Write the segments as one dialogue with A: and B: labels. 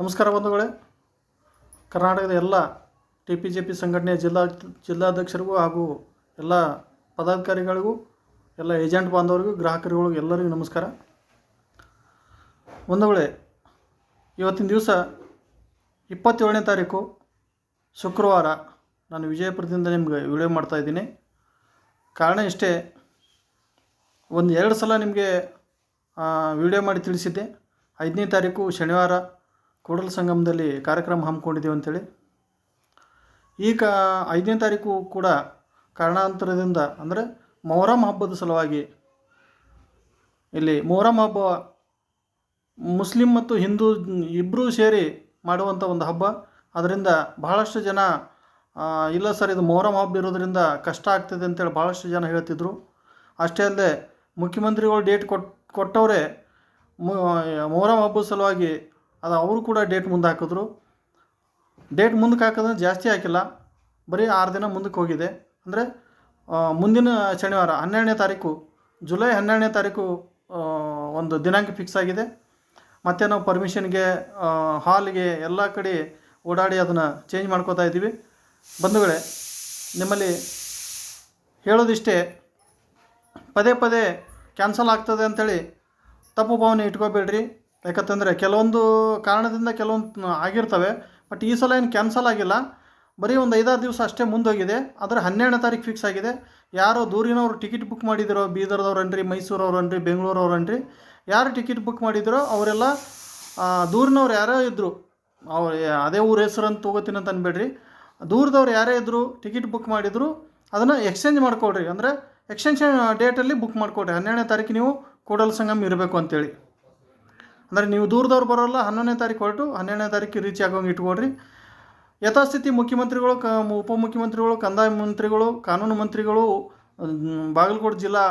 A: ನಮಸ್ಕಾರ ಬಂಧುಗಳೇ. ಕರ್ನಾಟಕದ ಎಲ್ಲ ಟಿ ಪಿ ಜೆ ಪಿ ಸಂಘಟನೆಯ ಜಿಲ್ಲಾ ಜಿಲ್ಲಾಧ್ಯಕ್ಷರಿಗೂ ಹಾಗೂ ಎಲ್ಲ ಪದಾಧಿಕಾರಿಗಳಿಗೂ, ಎಲ್ಲ ಏಜೆಂಟ್ ಬಾಂಧವರಿಗೂ ಗ್ರಾಹಕರುಗಳಿಗೂ ಎಲ್ಲರಿಗೂ ನಮಸ್ಕಾರ. ಬಂಧುಗಳೇ, ಇವತ್ತಿನ ದಿವಸ ಇಪ್ಪತ್ತೇಳನೇ ತಾರೀಕು ಶುಕ್ರವಾರ ನಾನು ವಿಜಯಪುರದಿಂದ ನಿಮ್ಗೆ ವಿಡಿಯೋ ಮಾಡ್ತಾಯಿದ್ದೀನಿ ಕಾರಣ ಇಷ್ಟೇ ಒಂದು ಎರಡು ಸಲ ನಿಮಗೆ ವಿಡಿಯೋ ಮಾಡಿ ತಿಳಿಸಿದ್ದೆ. ಐದನೇ ತಾರೀಕು ಶನಿವಾರ ಕೂಡಲ ಸಂಗಮದಲ್ಲಿ ಕಾರ್ಯಕ್ರಮ ಹಮ್ಮಿಕೊಂಡಿದ್ದೀವಿ ಅಂತೇಳಿ. ಈಗ ಐದನೇ ತಾರೀಕು ಕೂಡ ಕಾರಣಾಂತರದಿಂದ ಅಂದರೆ ಮೊಹರಂ ಹಬ್ಬದ ಸಲುವಾಗಿ ಇಲ್ಲಿ ಮೊಹರಂ ಹಬ್ಬ ಮುಸ್ಲಿಂ ಮತ್ತು ಹಿಂದೂ ಇಬ್ಬರೂ ಸೇರಿ ಮಾಡುವಂಥ ಒಂದು ಹಬ್ಬ. ಅದರಿಂದ ಬಹಳಷ್ಟು ಜನ ಇಲ್ಲ ಸರ್, ಇದು ಮೊಹರಂ ಹಬ್ಬ ಇರೋದರಿಂದ ಕಷ್ಟ ಆಗ್ತದೆ ಅಂತೇಳಿ ಭಾಳಷ್ಟು ಜನ ಹೇಳ್ತಿದ್ರು. ಅಷ್ಟೇ ಅಲ್ಲದೆ ಮುಖ್ಯಮಂತ್ರಿಗಳು ಡೇಟ್ ಕೊಟ್ಟು ಕೊಟ್ಟವರೇ ಮೊಹರಂ ಹಬ್ಬದ ಸಲುವಾಗಿ ಅದು ಅವರು ಕೂಡ ಡೇಟ್ ಮುಂದೆ ಹಾಕಿದ್ರು. ಡೇಟ್ ಮುಂದಕ್ಕೆ ಹಾಕೋದ್ರೆ ಜಾಸ್ತಿ ಹಾಕಿಲ್ಲ. ಬರೀ ಆರು ದಿನ ಮುಂದಕ್ಕೆ ಹೋಗಿದೆ. ಅಂದರೆ ಮುಂದಿನ ಶನಿವಾರ, ಹನ್ನೆರಡನೇ ತಾರೀಕು, ಜುಲೈ ಹನ್ನೆರಡನೇ ತಾರೀಕು ಒಂದು ದಿನಾಂಕ ಫಿಕ್ಸ್ ಆಗಿದೆ. ಮತ್ತು ನಾವು ಪರ್ಮಿಷನ್ಗೆ ಹಾಲ್ಗೆ ಎಲ್ಲ ಕಡೆ ಓಡಾಡಿ ಅದನ್ನು ಚೇಂಜ್ ಮಾಡ್ಕೋತಾ ಇದ್ದೀವಿ. ಬಂಧುಗಳೇ, ನಿಮ್ಮಲ್ಲಿ ಹೇಳೋದಿಷ್ಟೇ, ಪದೇ ಪದೇ ಕ್ಯಾನ್ಸಲ್ ಆಗ್ತದೆ ಅಂಥೇಳಿ ತಪ್ಪು ಭಾವನೆ ಇಟ್ಕೋಬೇಡ್ರಿ. ಯಾಕಂತಂದರೆ ಕೆಲವೊಂದು ಕಾರಣದಿಂದ ಕೆಲವೊಂದು ಆಗಿರ್ತವೆ. ಬಟ್ ಈ ಸಲ ಏನು ಕ್ಯಾನ್ಸಲ್ ಆಗಿಲ್ಲ. ಬರೀ ಒಂದು ಐದಾರು ದಿವಸ ಅಷ್ಟೇ ಮುಂದೋಗಿದೆ. ಆದರೆ ಹನ್ನೆರಡನೇ ತಾರೀಕು ಫಿಕ್ಸ್ ಆಗಿದೆ. ಯಾರೋ ದೂರಿನವರು ಟಿಕೆಟ್ ಬುಕ್ ಮಾಡಿದಿರೋ ಬೀದರ್ದವ್ರನ್ರಿ ಮೈಸೂರವ್ರನ್ರಿ ಬೆಂಗಳೂರವ್ರನ್ರಿ ಯಾರು ಟಿಕೆಟ್ ಬುಕ್ ಮಾಡಿದಿರೋ, ಅವರೆಲ್ಲ ದೂರಿನವ್ರು ಯಾರೋ ಇದ್ದರು ಅವ್ರು ಅದೇ ಊರ ಹೆಸರು ಅಂತ ತಗೋತೀನಿ ಅಂತ ಅನ್ಬೇಡ್ರಿ. ದೂರದವ್ರು ಯಾರೇ ಇದ್ದರು ಟಿಕೆಟ್ ಬುಕ್ ಮಾಡಿದ್ರು, ಅದನ್ನು ಎಕ್ಸ್ಚೇಂಜ್ ಮಾಡ್ಕೊಳ್ರಿ. ಅಂದರೆ ಎಕ್ಸ್ಚೇಂಜ್ ಡೇಟಲ್ಲಿ ಬುಕ್ ಮಾಡ್ಕೊಡ್ರಿ ಹನ್ನೆರಡನೇ ತಾರೀಕು ನೀವು ಕೂಡಲ ಸಂಗಮ ಇರಬೇಕು ಅಂತೇಳಿ. ಅಂದರೆ ನೀವು ದೂರದವ್ರು ಬರೋಲ್ಲ, ಹನ್ನೊಂದನೇ ತಾರೀಕು ಹೊರಟು ಹನ್ನೆರಡನೇ ತಾರೀಕು ರೀಚ್ ಆಗೋಂಗೆ ಇಟ್ಕೊಡ್ರಿ ಯಥಾಸ್ಥಿತಿ ಮುಖ್ಯಮಂತ್ರಿಗಳು, ಕ, ಉಪಮುಖ್ಯಮಂತ್ರಿಗಳು, ಕಂದಾಯ ಮಂತ್ರಿಗಳು, ಕಾನೂನು ಮಂತ್ರಿಗಳು ಬಾಗಲಕೋಟೆ ಜಿಲ್ಲಾ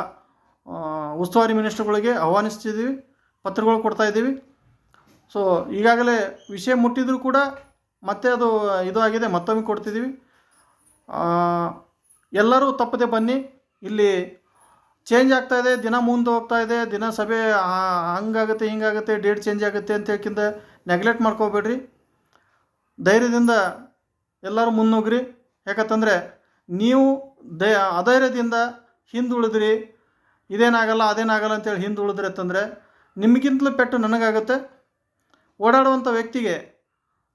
A: ಉಸ್ತುವಾರಿ ಮಿನಿಸ್ಟರ್ಗಳಿಗೆ ಆಹ್ವಾನಿಸ್ತಿದ್ದೀವಿ, ಪತ್ರಗಳು ಕೊಡ್ತಾ ಇದ್ದೀವಿ. ಸೊ ಈಗಾಗಲೇ ವಿಷಯ ಮುಟ್ಟಿದರೂ ಕೂಡ ಮತ್ತೆ ಅದು ಇದು ಆಗಿದೆ, ಮತ್ತೊಮ್ಮೆ ಕೊಡ್ತಿದ್ದೀವಿ. ಎಲ್ಲರೂ ತಪ್ಪದೆ ಬನ್ನಿ, ಇಲ್ಲಿ ಚೇಂಜ್ ಆಗ್ತಾ ಇದೆ, ದಿನ ಮುಂದೆ ಹೋಗ್ತಾ ಇದೆ, ದಿನ ಸಭೆ ಹಂಗಾಗುತ್ತೆ, ಹಿಂಗಾಗುತ್ತೆ ಡೇಟ್ ಚೇಂಜ್ ಆಗುತ್ತೆ ಅಂತ ಹೇಳ್ಕಿಂತ ನೆಗ್ಲೆಕ್ಟ್ ಮಾಡ್ಕೋಬೇಡ್ರಿ. ಧೈರ್ಯದಿಂದ ಎಲ್ಲರೂ ಮುನ್ನುಗ್ರಿ. ಯಾಕಂತಂದರೆ ನೀವು ಧೈ, ಅಧೈರ್ಯದಿಂದ ಹಿಂದುಳಿದ್ರಿ. ಇದೇನಾಗಲ್ಲ, ಅದೇನಾಗಲ್ಲ ಅಂತೇಳಿ ಹಿಂದುಳಿದ್ರಿ ಅಂತಂದರೆ ನಿಮಗಿಂತಲೂ ಪೆಟ್ಟು ನನಗಾಗುತ್ತೆ. ಓಡಾಡುವಂಥ ವ್ಯಕ್ತಿಗೆ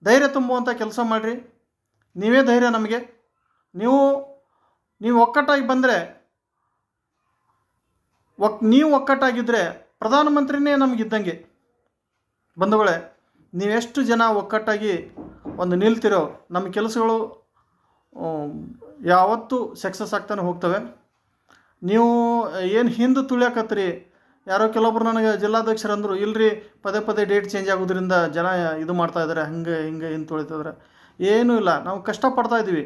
A: ಧೈರ್ಯ ತುಂಬುವಂಥ ಕೆಲಸ ಮಾಡಿರಿ. ನೀವೇ ಧೈರ್ಯ ನಮಗೆ. ನೀವು ನೀವು ಒಕ್ಕಟ್ಟಾಗಿ ಬಂದರೆ ಒಕ್ ನೀವು ಒಕ್ಕಟ್ಟಾಗಿದ್ದರೆ ಪ್ರಧಾನಮಂತ್ರಿನೇ ನಮಗಿದ್ದಂಗೆ. ಬಂಧುಗಳೇ, ನೀವೆಷ್ಟು ಜನ ಒಕ್ಕಟ್ಟಾಗಿ ಒಂದು ನಿಲ್ತಿರೋ, ನಮ್ಮ ಕೆಲಸಗಳು ಯಾವತ್ತೂ ಸಕ್ಸಸ್ ಆಗ್ತಾನೆ ಹೋಗ್ತವೆ. ನೀವು ಏನು ಹಿಂದೆ ತುಳಿಯಾಕತ್ರಿ ಯಾರೋ ಕೆಲವೊಬ್ರು ನನಗೆ ಜಿಲ್ಲಾಧ್ಯಕ್ಷರು ಅಂದರು ಇಲ್ರಿ, ಪದೇ ಪದೇ ಡೇಟ್ ಚೇಂಜ್ ಆಗೋದ್ರಿಂದ ಜನ ಇದು ಮಾಡ್ತಾ ಇದ್ದಾರೆ ಹಂಗೆ, ಹಿಂಗೆ ಹಿಂಗೆ ತುಳಿತಿದ್ದಾರೆ ಏನೂ ಇಲ್ಲ, ನಾವು ಕಷ್ಟಪಡ್ತಾ ಇದ್ದೀವಿ.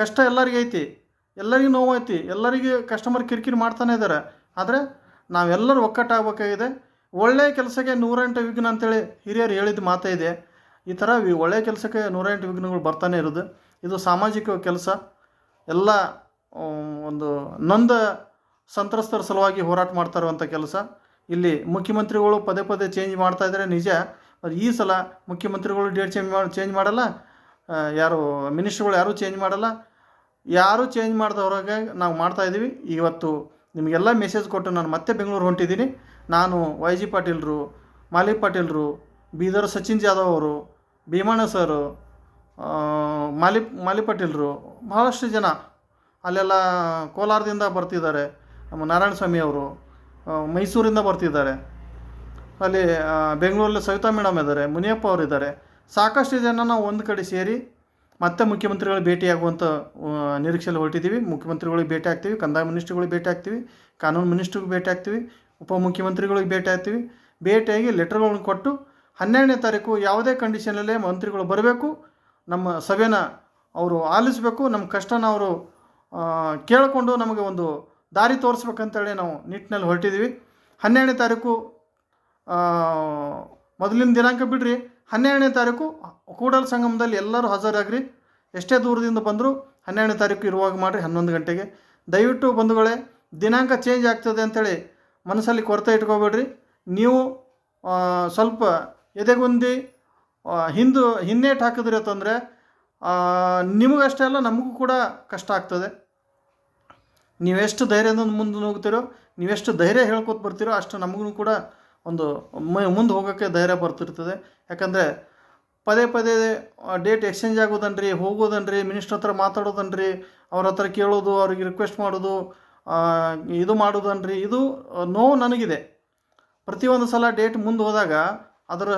A: ಕಷ್ಟ ಎಲ್ಲರಿಗೂ ಐತಿ ಎಲ್ಲರಿಗೂ ಐತಿ, ಎಲ್ಲರಿಗೂ ಕಸ್ಟಮರ್ ಕಿರಿಕಿರಿ ಮಾಡ್ತಾನೆ ಇದ್ದಾರೆ ಆದರೆ ನಾವೆಲ್ಲರೂ ಒಕ್ಕಟ್ಟಾಗಬೇಕಾಗಿದೆ. ಒಳ್ಳೆಯ ಕೆಲಸಕ್ಕೆ ನೂರೆಂಟು ವಿಘ್ನ ಅಂತೇಳಿ ಹಿರಿಯರು ಹೇಳಿದ ಮಾತೇ ಇದೆ. ಈ ಥರ ಒಳ್ಳೆಯ ಕೆಲಸಕ್ಕೆ ನೂರೆಂಟು ವಿಘ್ನಗಳು ಬರ್ತಾನೆ ಇರೋದು. ಇದು ಸಾಮಾಜಿಕ ಕೆಲಸ. ಎಲ್ಲ ಒಂದು ನೊಂದ ಸಂತ್ರಸ್ತರ ಸಲುವಾಗಿ ಹೋರಾಟ ಮಾಡ್ತಾ ಇರುವಂಥ ಕೆಲಸ. ಇಲ್ಲಿ ಮುಖ್ಯಮಂತ್ರಿಗಳು ಪದೇ ಪದೇ ಚೇಂಜ್ ಮಾಡ್ತಾ ಇದ್ದಾರೆ ನಿಜ. ಈ ಸಲ ಮುಖ್ಯಮಂತ್ರಿಗಳು ಡೇಟ್ ಚೇಂಜ್ ಮಾಡಿ ಚೇಂಜ್ ಮಾಡಲ್ಲ. ಯಾರು ಮಿನಿಸ್ಟ್ರುಗಳು ಯಾರೂ ಚೇಂಜ್ ಮಾಡಲ್ಲ. ಯಾರೂ ಚೇಂಜ್ ಮಾಡಿದವ್ರಾಗ ನಾವು ಮಾಡ್ತಾ ಇದ್ದೀವಿ ಇವತ್ತು ನಿಮಗೆಲ್ಲ ಮೆಸೇಜ್ ಕೊಟ್ಟು ನಾನು ಮತ್ತೆ ಬೆಂಗಳೂರು ಹೊಂಟಿದ್ದೀನಿ. ನಾನು ವೈ ಜಿ ಪಾಟೀಲ್ರು ಮಾಲಿಕ್ ಪಾಟೀಲ್ರು ಬೀದರ್ ಸಚಿನ್ ಜಾಧವ್ ಅವರು ಭೀಮಣ್ಣ ಸರು ಆ, ಮಾಲಿ ಮಾಲಿ ಪಾಟೀಲ್ರು ಭಾಳಷ್ಟು ಜನ ಅಲ್ಲೆಲ್ಲ ಕೋಲಾರದಿಂದ ಬರ್ತಿದ್ದಾರೆ. ನಮ್ಮ ನಾರಾಯಣ ಸ್ವಾಮಿ ಅವರು ಮೈಸೂರಿಂದ ಬರ್ತಿದ್ದಾರೆ. ಅಲ್ಲಿ ಬೆಂಗಳೂರಲ್ಲಿ ಸವಿತಾ ಮೇಡಮ್ ಇದ್ದಾರೆ ಮುನಿಯಪ್ಪ ಅವರಿದ್ದಾರೆ. ಸಾಕಷ್ಟು ಜನ ನಾವು ಒಂದು ಕಡೆ ಸೇರಿ ಮತ್ತೆ ಮುಖ್ಯಮಂತ್ರಿಗಳು ಭೇಟಿಯಾಗುವಂಥ ನಿರೀಕ್ಷೆಯಲ್ಲಿ ಹೊರಟಿದ್ದೀವಿ. ಮುಖ್ಯಮಂತ್ರಿಗಳಿಗೆ ಭೇಟಿ ಆಗ್ತೀವಿ ಕಂದಾಯ ಮಿನಿಸ್ಟ್ರುಗಳಿಗೆ ಭೇಟಿ ಆಗ್ತೀವಿ ಕಾನೂನು ಮಿನಿಸ್ಟ್ರಿಗೆ ಭೇಟಿ ಆಗ್ತೀವಿ ಉಪಮುಖ್ಯಮಂತ್ರಿಗಳಿಗೆ ಭೇಟಿ ಆಗ್ತೀವಿ ಭೇಟಿಯಾಗಿ ಲೆಟರ್ಗಳನ್ನು ಕೊಟ್ಟು ಹನ್ನೆರಡನೇ ತಾರೀಕು ಯಾವುದೇ ಕಂಡೀಷನಲ್ಲೇ ಮಂತ್ರಿಗಳು ಬರಬೇಕು, ನಮ್ಮ ಸಭೆನ ಅವರು ಆಲಿಸಬೇಕು, ನಮ್ಮ ಕಷ್ಟನ ಅವರು ಕೇಳಿಕೊಂಡು ನಮಗೆ ಒಂದು ದಾರಿ ತೋರಿಸ್ಬೇಕಂತೇಳಿ ನಾವು ನಿಟ್ಟಿನಲ್ಲಿ ಹೊರಟಿದ್ದೀವಿ. ಹನ್ನೆರಡನೇ ತಾರೀಕು ಮೊದಲಿನ ದಿನಾಂಕ ಬಿಡ್ರಿ. ಹನ್ನೆರಡನೇ ತಾರೀಕು ಕೂಡಲ ಸಂಗಮದಲ್ಲಿ ಎಲ್ಲರೂ ಹಾಜರಾಗ್ರಿ. ಎಷ್ಟೇ ದೂರದಿಂದ ಬಂದರೂ ಹನ್ನೆರಡನೇ ತಾರೀಕು ಇರುವಾಗ ಮಾಡಿರಿ, ಹನ್ನೊಂದು ಗಂಟೆಗೆ. ದಯವಿಟ್ಟು ಬಂಧುಗಳೇ, ದಿನಾಂಕ ಚೇಂಜ್ ಆಗ್ತದೆ ಅಂತೇಳಿ ಮನಸ್ಸಲ್ಲಿ ಕೊರತೆ ಇಟ್ಕೋಬೇಡ್ರಿ. ನೀವು ಸ್ವಲ್ಪ ಎದೆಗುಂದಿ ಹಿಂದು, ಹಿನ್ನೇಟ್ ಹಾಕಿದ್ರಿ ಅಂತಂದರೆ ನಿಮಗಷ್ಟೇ ಅಲ್ಲ, ನಮಗೂ ಕೂಡ ಕಷ್ಟ ಆಗ್ತದೆ. ನೀವೆಷ್ಟು ಧೈರ್ಯದಿಂದ ಮುಂದೆ ಹೋಗ್ತೀರೋ, ನೀವೆಷ್ಟು ಧೈರ್ಯ ಹೇಳ್ಕೊತ ಬರ್ತೀರೋ, ಅಷ್ಟು ನಮಗೂ ಕೂಡ ಒಂದು ಮುಂದೆ ಹೋಗೋಕ್ಕೆ ಧೈರ್ಯ ಬರ್ತಿರ್ತದೆ. ಯಾಕಂದರೆ ಪದೇ ಪದೇ ಡೇಟ್ ಎಕ್ಸ್ಚೇಂಜ್ ಆಗೋದನ್ರಿ, ಹೋಗೋದನ್ರಿ ಮಿನಿಸ್ಟ್ರ್ ಹತ್ರ ಮಾತಾಡೋದನ್ರಿ, ಅವ್ರ ಹತ್ರ ಕೇಳೋದು, ಅವ್ರಿಗೆ ರಿಕ್ವೆಸ್ಟ್ ಮಾಡೋದು ಇದು ಮಾಡೋದನ್ರಿ, ಇದು ನೋವು ನನಗಿದೆ. ಪ್ರತಿಯೊಂದು ಸಲ ಡೇಟ್ ಮುಂದೆ ಹೋದಾಗ ಅದರ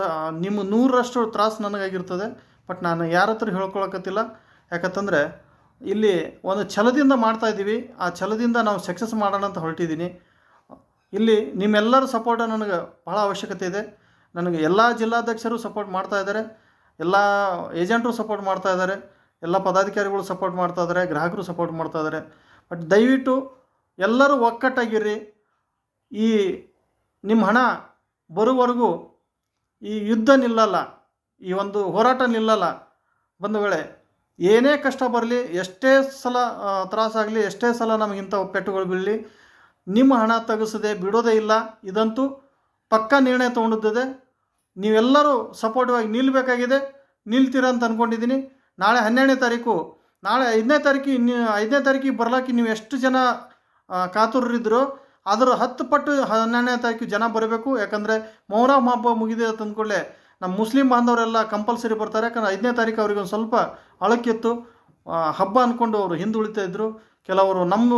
A: ನಿಮ್ಮ ನೂರರಷ್ಟು ತ್ರಾಸು ನನಗಾಗಿರ್ತದೆ. ಬಟ್ ನಾನು ಯಾರ ಹತ್ರ ಹೇಳ್ಕೊಳಕತ್ತಿಲ್ಲ. ಯಾಕಂತಂದರೆ ಇಲ್ಲಿ ಒಂದು ಛಲದಿಂದ ಮಾಡ್ತಾ ಇದ್ದೀವಿ. ಆ ಛಲದಿಂದ ನಾವು ಸಕ್ಸಸ್ ಮಾಡೋಣ ಅಂತ ಹೊರಟಿದ್ದೀನಿ. ಇಲ್ಲಿ ನಿಮ್ಮೆಲ್ಲರ ಸಪೋರ್ಟ್ ನನಗೆ ಭಾಳ ಅವಶ್ಯಕತೆ ಇದೆ. ನನಗೆ ಎಲ್ಲ ಜಿಲ್ಲಾಧ್ಯಕ್ಷರು ಸಪೋರ್ಟ್ ಮಾಡ್ತಾ ಇದ್ದಾರೆ. ಎಲ್ಲ ಏಜೆಂಟರು ಸಪೋರ್ಟ್ ಮಾಡ್ತಾ ಇದ್ದಾರೆ. ಎಲ್ಲ ಪದಾಧಿಕಾರಿಗಳು ಸಪೋರ್ಟ್ ಮಾಡ್ತಾ ಇದ್ದಾರೆ. ಗ್ರಾಹಕರು ಸಪೋರ್ಟ್ ಮಾಡ್ತಾ ಇದ್ದಾರೆ. ಬಟ್ ದಯವಿಟ್ಟು ಎಲ್ಲರೂ ಒಕ್ಕಟ್ಟಾಗಿರ್ರಿ ಈ ನಿಮ್ಮ ಹಣ ಬರುವವರೆಗೂ ಈ ಯುದ್ಧ ನಿಲ್ಲಲ್ಲ. ಈ ಒಂದು ಹೋರಾಟ ನಿಲ್ಲಲ್ಲ. ಬಂಧುಗಳೇ ಏನೇ ಕಷ್ಟ ಬರಲಿ, ಎಷ್ಟೇ ಸಲ ತ್ರಾಸಾಗಲಿ, ಎಷ್ಟೇ ಸಲ ನಮಗಿಂಥ ಪೆಟ್ಟುಗಳು ಬೀಳಲಿ ನಿಮ್ಮ ಹಣ ತೆಗೆಸದೆ ಬಿಡೋದೇ ಇಲ್ಲ, ಇದಂತೂ ಪಕ್ಕಾ ನಿರ್ಣಯ ತೊಗೊಂಡಿದ್ದೆ ನೀವೆಲ್ಲರೂ ಸಪೋರ್ಟಿವ್ ಆಗಿ ನಿಲ್ಲಬೇಕಾಗಿದೆ ನಿಲ್ತೀರ ಅಂತ ಅಂದ್ಕೊಂಡಿದ್ದೀನಿ ನಾಳೆ ಹನ್ನೆರಡನೇ ತಾರೀಕು, ನಾಳೆ ಐದನೇ ತಾರೀಕು ನೀವು ಐದನೇ ತಾರೀಕಿಗೆ ಬರ್ಲಾಕಿ ನೀವು ಎಷ್ಟು ಜನ ಕಾತುರರಿದ್ರೋ, ಅದರ ಹತ್ತು ಪಟ್ಟು ಹನ್ನೆರಡನೇ ತಾರೀಕು ಜನ ಬರಬೇಕು. ಯಾಕಂದರೆ ಮೊಹರಂ ಹಬ್ಬ ಮುಗಿದೆ ಅಂತ ಅಂದ್ಕೊಳ್ಳೆ ನಮ್ಮ ಮುಸ್ಲಿಂ ಬಾಂಧವರೆಲ್ಲ ಕಂಪಲ್ಸರಿ ಬರ್ತಾರೆ. ಯಾಕಂದ್ರೆ ಐದನೇ ತಾರೀಕು ಅವ್ರಿಗೆ ಒಂದು ಸ್ವಲ್ಪ ಅಳಕ್ಕಿತ್ತು ಹಬ್ಬ ಅಂದ್ಕೊಂಡು ಅವರು ಹಿಂದೆ ಇದ್ದರು ಕೆಲವರು ನಮ್ಮ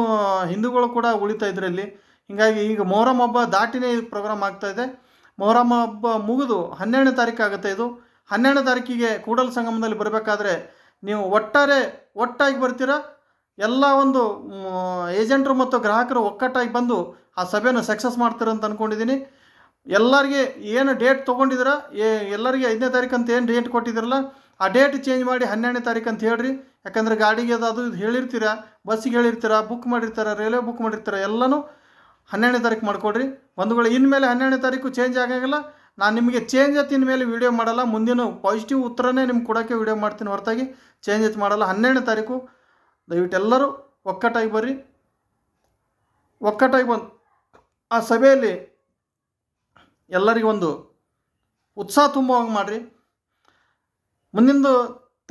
A: ಹಿಂದೂಗಳು ಕೂಡ ಉಳಿತಾ ಇದರಲ್ಲಿ. ಹೀಗಾಗಿ ಈಗ ಮೊಹರಂ ಹಬ್ಬ ದಾಟಿನೇ ಪ್ರೋಗ್ರಾಮ್ ಆಗ್ತಾ ಇದೆ. ಮೊಹರಂ ಹಬ್ಬ ಮುಗಿದು ಹನ್ನೆರಡನೇ ತಾರೀಕು ಆಗುತ್ತೆ ಇದು. ಹನ್ನೆರಡನೇ ತಾರೀಕಿಗೆ ಕೂಡಲ ಸಂಗಮದಲ್ಲಿ ಬರಬೇಕಾದ್ರೆ ನೀವು ಒಟ್ಟಾರೆ ಒಟ್ಟಾಗಿ ಬರ್ತೀರಾ? ಎಲ್ಲ ಒಂದು ಏಜೆಂಟರು ಮತ್ತು ಗ್ರಾಹಕರು ಒಕ್ಕಟ್ಟಾಗಿ ಬಂದು ಆ ಸಭೆಯನ್ನು ಸಕ್ಸಸ್ ಮಾಡ್ತೀರಂತ ಅಂದ್ಕೊಂಡಿದ್ದೀನಿ ಎಲ್ಲರಿಗೆ ಏನು ಡೇಟ್ ತೊಗೊಂಡಿದ್ದೀರಾ? ಏ, ಎಲ್ಲರಿಗೆ ಐದನೇ ತಾರೀಕು ಅಂತ ಏನು ಡೇಟ್ ಕೊಟ್ಟಿದ್ದೀರಲ್ಲ? ಆ ಡೇಟ್ ಚೇಂಜ್ ಮಾಡಿ ಹನ್ನೆರಡನೇ ತಾರೀಕು ಅಂತ ಹೇಳ್ರಿ. ಯಾಕಂದರೆ ಗಾಡಿಗೆ ಅದು ಅದು ಹೇಳಿರ್ತೀರ, ಬಸ್ಸಿಗೆ ಹೇಳಿರ್ತೀರ ಬುಕ್ ಮಾಡಿರ್ತೀರ ರೈಲ್ವೆ ಬುಕ್ ಮಾಡಿರ್ತೀರ, ಎಲ್ಲನೂ ಹನ್ನೆರಡನೇ ತಾರೀಕು ಮಾಡ್ಕೊಡ್ರಿ. ವೇಳೆ ಇನ್ಮೇಲೆ ಹನ್ನೆರಡನೇ ತಾರೀಕು ಚೇಂಜ್ ಆಗೋಂಗಿಲ್ಲ, ನಾನು ನಿಮಗೆ ಚೇಂಜ್ ಅತ್ ಇನ್ಮೇಲೆ ವೀಡಿಯೋ ಮಾಡಲ್ಲ, ಮುಂದಿನ ಪಾಸಿಟಿವ್ ಉತ್ತರನೇ ನಿಮ್ಗೆ ಕೊಡೋಕ್ಕೆ ವೀಡಿಯೋ ಮಾಡ್ತೀನಿ ಹೊರತಾಗಿ. ಚೇಂಜ್ ಅತ್ ಮಾಡಲ್ಲ, ಹನ್ನೆರಡನೇ ತಾರೀಕು. ದಯವಿಟ್ಟು ಎಲ್ಲರೂ ಒಕ್ಕಟ್ಟಾಗಿ ಬರ್ರಿ. ಒಕ್ಕಟ್ಟಾಗಿ ಬಂದು ಆ ಸಭೆಯಲ್ಲಿ ಎಲ್ಲರಿಗೊಂದು ಉತ್ಸಾಹ ತುಂಬುವಂಗೆ ಮಾಡಿರಿ. ಮುಂದಿಂದು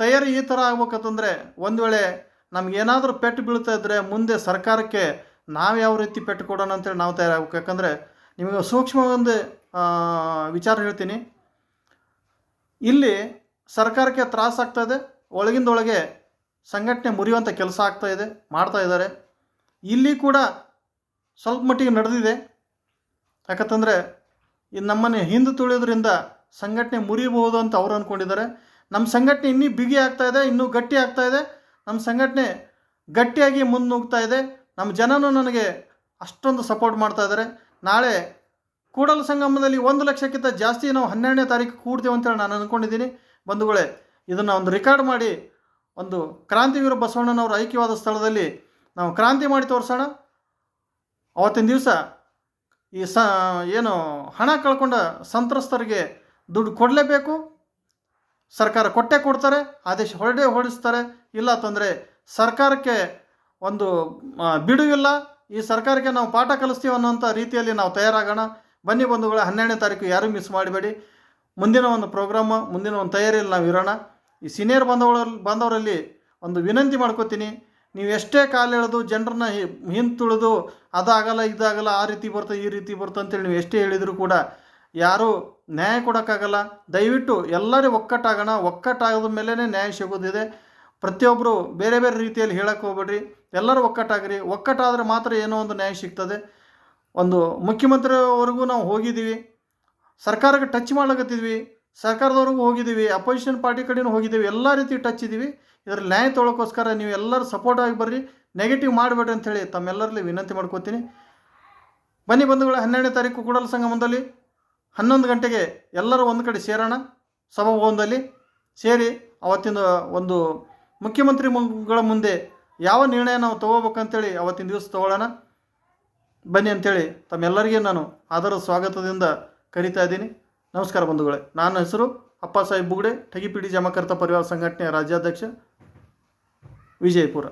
A: ತಯಾರಿ ಈ ಥರ ಆಗ್ಬೇಕಂತಂದರೆ ಒಂದು ವೇಳೆ ನಮಗೇನಾದರೂ ಪೆಟ್ಟು ಬೀಳ್ತಾ ಇದ್ದರೆ ಮುಂದೆ ಸರ್ಕಾರಕ್ಕೆ ನಾವು ಯಾವ ರೀತಿ ಪೆಟ್ಟು ಕೊಡೋಣ ಅಂತೇಳಿ ನಾವು ತಯಾರಾಗಬೇಕು ಯಾಕಂದರೆ ನಿಮಗೆ ಸೂಕ್ಷ್ಮ ಒಂದು ವಿಚಾರ ಹೇಳ್ತೀನಿ. ಇಲ್ಲಿ ಸರ್ಕಾರಕ್ಕೆ ತ್ರಾಸ ಆಗ್ತಾ ಇದೆ. ಒಳಗಿಂದೊಳಗೆ ಸಂಘಟನೆ ಮುರಿಯುವಂಥ ಕೆಲಸ ಆಗ್ತಾ ಇದೆ, ಮಾಡ್ತಾ ಇದ್ದಾರೆ. ಇಲ್ಲಿ ಕೂಡ ಸ್ವಲ್ಪ ಮಟ್ಟಿಗೆ ನಡೆದಿದೆ. ಯಾಕಂತಂದರೆ ನಮ್ಮನ್ನು ಹಿಂದೆ ತುಳಿಯೋದ್ರಿಂದ ಸಂಘಟನೆ ಮುರಿಯಬಹುದು ಅಂತ ಅವ್ರು ಅಂದ್ಕೊಂಡಿದ್ದಾರೆ ನಮ್ಮ ಸಂಘಟನೆ ಇನ್ನೂ ಬಿಗಿ ಆಗ್ತಾ ಇದೆ, ಇನ್ನೂ ಗಟ್ಟಿ ಆಗ್ತಾ ಇದೆ. ನಮ್ಮ ಸಂಘಟನೆ ಗಟ್ಟಿಯಾಗಿ ಮುನ್ನುಗ್ತಾ ಇದೆ. ನಮ್ಮ ಜನನು ನನಗೆ ಅಷ್ಟೊಂದು ಸಪೋರ್ಟ್ ಮಾಡ್ತಾ ಇದ್ದಾರೆ ನಾಳೆ ಕೂಡಲ ಸಂಗಮದಲ್ಲಿ ಒಂದು ಲಕ್ಷಕ್ಕಿಂತ ಜಾಸ್ತಿ ನಾವು ಹನ್ನೆರಡನೇ ತಾರೀಕು ಕೂಡ್ತೇವೆ ಅಂತೇಳಿ ನಾನು ಅಂದ್ಕೊಂಡಿದ್ದೀನಿ ಬಂಧುಗಳೇ, ಇದನ್ನು ಒಂದು ರೆಕಾರ್ಡ್ ಮಾಡಿ ಒಂದು ಕ್ರಾಂತಿವೀರ ಬಸವಣ್ಣನವರು ಐಕ್ಯವಾದ ಸ್ಥಳದಲ್ಲಿ ನಾವು ಕ್ರಾಂತಿ ಮಾಡಿ ತೋರಿಸೋಣ. ಅವತ್ತಿನ ದಿವಸ ಈ ಸ, ಏನು ಹಣ ಕಳ್ಕೊಂಡ ಸಂತ್ರಸ್ತರಿಗೆ ದುಡ್ಡು ಕೊಡಲೇಬೇಕು. ಸರ್ಕಾರ ಕೊಟ್ಟೇ ಕೊಡ್ತಾರೆ, ಆದೇಶ ಹೊರಡೇ ಹೊರಡಿಸ್ತಾರೆ. ಇಲ್ಲ ಅಂತಂದರೆ ಸರ್ಕಾರಕ್ಕೆ ಒಂದು ಬಿಡುವಿಲ್ಲ. ಈ ಸರ್ಕಾರಕ್ಕೆ ನಾವು ಪಾಠ ಕಲಿಸ್ತೀವಿ ಅನ್ನೋಂಥ ರೀತಿಯಲ್ಲಿ ನಾವು ತಯಾರಾಗೋಣ. ಬನ್ನಿ ಬಂಧುಗಳ, ಹನ್ನೆರಡನೇ ತಾರೀಕು ಯಾರೂ ಮಿಸ್ ಮಾಡಬೇಡಿ. ಮುಂದಿನ ಒಂದು ಪ್ರೋಗ್ರಾಮ ಮುಂದಿನ ಒಂದು ತಯಾರಿಯಲ್ಲಿ ನಾವು ಇರೋಣ. ಈ ಸೀನಿಯರ್ ಬಾಂಧವರಲ್ಲಿ ಬಾಂಧವರಲ್ಲಿ ಒಂದು ವಿನಂತಿ ಮಾಡ್ಕೋತೀನಿ. ನೀವು ಎಷ್ಟೇ ಕಾಲು ಎಳೆದು ಜನರನ್ನ ಹಿಂತುಳಿದು ಅದಾಗಲ್ಲ, ಇದಾಗಲ್ಲ, ಆ ರೀತಿ ಬರ್ತದೆ, ಈ ರೀತಿ ಬರ್ತದೆ ಅಂತೇಳಿ ನೀವು ಎಷ್ಟೇ ಹೇಳಿದರೂ ಕೂಡ ಯಾರೂ ನ್ಯಾಯ ಕೊಡೋಕ್ಕಾಗಲ್ಲ. ದಯವಿಟ್ಟು ಎಲ್ಲರೂ ಒಕ್ಕಟ್ಟಾಗೋಣ. ಒಕ್ಕಟ್ಟಾಗದ ಮೇಲೇ ನ್ಯಾಯ ಸಿಗೋದಿದೆ. ಪ್ರತಿಯೊಬ್ಬರು ಬೇರೆ ಬೇರೆ ರೀತಿಯಲ್ಲಿ ಹೇಳಕ್ಕೆ ಹೋಗ್ಬೇಡ್ರಿ. ಎಲ್ಲರೂ ಒಕ್ಕಟ್ಟಾಗ್ರಿ. ಒಕ್ಕಟ್ಟಾದರೆ ಮಾತ್ರ ಏನೋ ಒಂದು ನ್ಯಾಯ ಸಿಗ್ತದೆ. ಒಂದು ಮುಖ್ಯಮಂತ್ರಿವರೆಗೂ ನಾವು ಹೋಗಿದ್ದೀವಿ. ಸರ್ಕಾರಕ್ಕೆ ಟಚ್ ಮಾಡ್ಲಕತ್ತಿದ್ವಿ. ಸರ್ಕಾರದವ್ರಿಗೂ ಹೋಗಿದ್ದೀವಿ. ಅಪೋಸಿಷನ್ ಪಾರ್ಟಿ ಕಡೆನೂ ಹೋಗಿದ್ದೀವಿ. ಎಲ್ಲ ರೀತಿ ಟಚ್ ಇದ್ದೀವಿ. ಇದರ ನ್ಯಾಯ ತೊಳೋಕ್ಕೋಸ್ಕರ ನೀವು ಎಲ್ಲರೂ ಸಪೋರ್ಟ್ ಆಗಿ ಬರ್ರಿ. ನೆಗೆಟಿವ್ ಮಾಡಬೇಡ್ರಿ ಹೇಳಿ ತಮ್ಮೆಲ್ಲರಲ್ಲಿ ವಿನಂತಿ ಮಾಡ್ಕೋತೀನಿ. ಬನ್ನಿ ಬಂಧುಗಳ, ಹನ್ನೆರಡನೇ ತಾರೀಕು ಕೂಡಲ ಸಂಗಮದಲ್ಲಿ. ಹನ್ನೊಂದು ಗಂಟೆಗೆ ಎಲ್ಲರೂ ಒಂದು ಕಡೆ ಸೇರೋಣ ಸಭಾಭವನದಲ್ಲಿ. ಸೇರಿ ಅವತ್ತಿನ ಒಂದು ಮುಖ್ಯಮಂತ್ರಿಗಳ ಮುಂದೆ ಯಾವ ನಿರ್ಣಯ ನಾವು ತಗೋಬೇಕಂತೇಳಿ ಅವತ್ತಿನ ದಿವಸ ತೊಗೊಳ್ಳೋಣ. ಬನ್ನಿ ಅಂತೇಳಿ ತಮ್ಮೆಲ್ಲರಿಗೆ ನಾನು ಆದರ ಸ್ವಾಗತದಿಂದ ಕರೀತಾ ಇದ್ದೀನಿ. ನಮಸ್ಕಾರ ಬಂಧುಗಳೇ, ನನ್ನ ಹೆಸರು ಅಪ್ಪ ಸಾಹೇಬ್ ಬುಗ್ಡೆ ಠಗಿಪಿಡಿ ಜಮಕರ್ತ ಪರಿವಾರ ಸಂಘಟನೆಯ ರಾಜ್ಯಾಧ್ಯಕ್ಷ ವಿಜಯಪುರ.